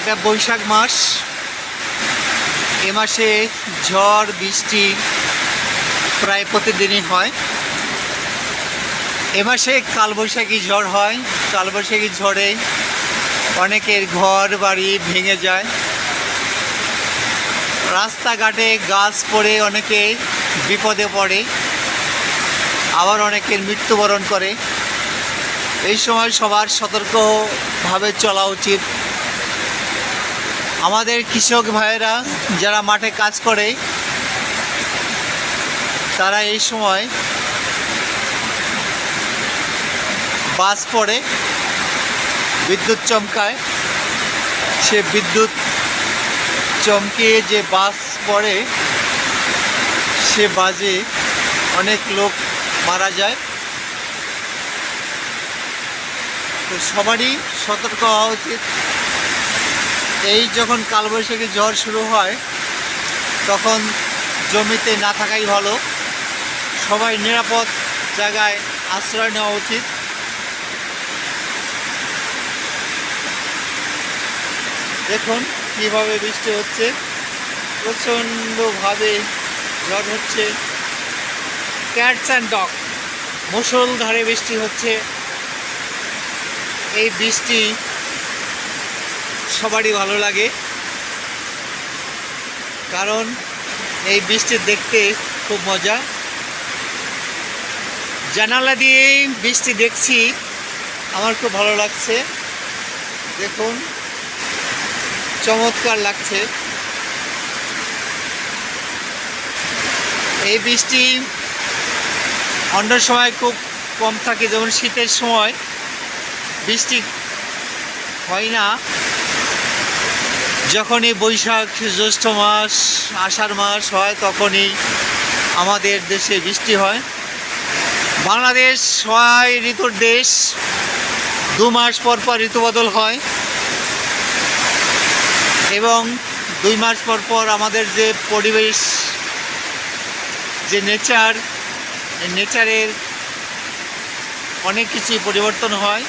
এটা বৈশাখ মাস। এ মাসে ঝড়, বৃষ্টি প্রায় প্রতিদিনই হয়। এ মাসে কালবৈশাখী ঝড় হয়। কালবৈশাখী ঝড়ে অনেকের ঘর বাড়ি ভেঙে যায়। রাস্তাঘাটে গাছ পড়ে, অনেকে বিপদে পড়ে, আবার অনেকের মৃত্যুবরণ করে। এই সময় সবার সতর্কভাবে চলা উচিত। আমাদের কৃষক ভাইয়েরা যারা মাঠে কাজ করে, তারা এই সময় বাস পড়ে, বিদ্যুৎ চমকায়। সে বিদ্যুৎ চমকিয়ে যে বাস পড়ে, সে বাজে অনেক লোক মারা যায়। তো সবারই সতর্ক হওয়া উচিত। এই যখন কালবৈশাখী ঝড় শুরু হয়, তখন জমিতে না থাকাই ভালো। সবাই নিরাপদ জায়গায় আশ্রয় নেওয়া উচিত। দেখুন কীভাবে বৃষ্টি হচ্ছে। প্রচণ্ডভাবে ঝড় হচ্ছে। ক্যাটস অ্যান্ড ডগ মুসলধারে বৃষ্টি হচ্ছে। এই বৃষ্টি সবারই ভালো লাগে। কারণ এই বৃষ্টি দেখতে খুব মজা। জানালা দিয়ে বৃষ্টি দেখছি, আমার খুব ভালো লাগছে। দেখুন, চমৎকার লাগছে। এই বৃষ্টি অন্য সময় খুব কম থাকে, যেমন শীতের সময় বৃষ্টি হয় না। যখনই বৈশাখ, জ্যৈষ্ঠ মাস, আষাঢ় মাস হয়, তখনই আমাদের দেশে বৃষ্টি হয়। বাংলাদেশ ছয় ঋতুর দেশ। দু মাস পর পর ঋতুবদল হয়। এবং দুই মাস পর পর আমাদের যে পরিবেশ, যে নেচার নেচারের অনেক কিছুই পরিবর্তন হয়।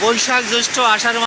বৈশাখ, জ্যৈষ্ঠ, আষাঢ়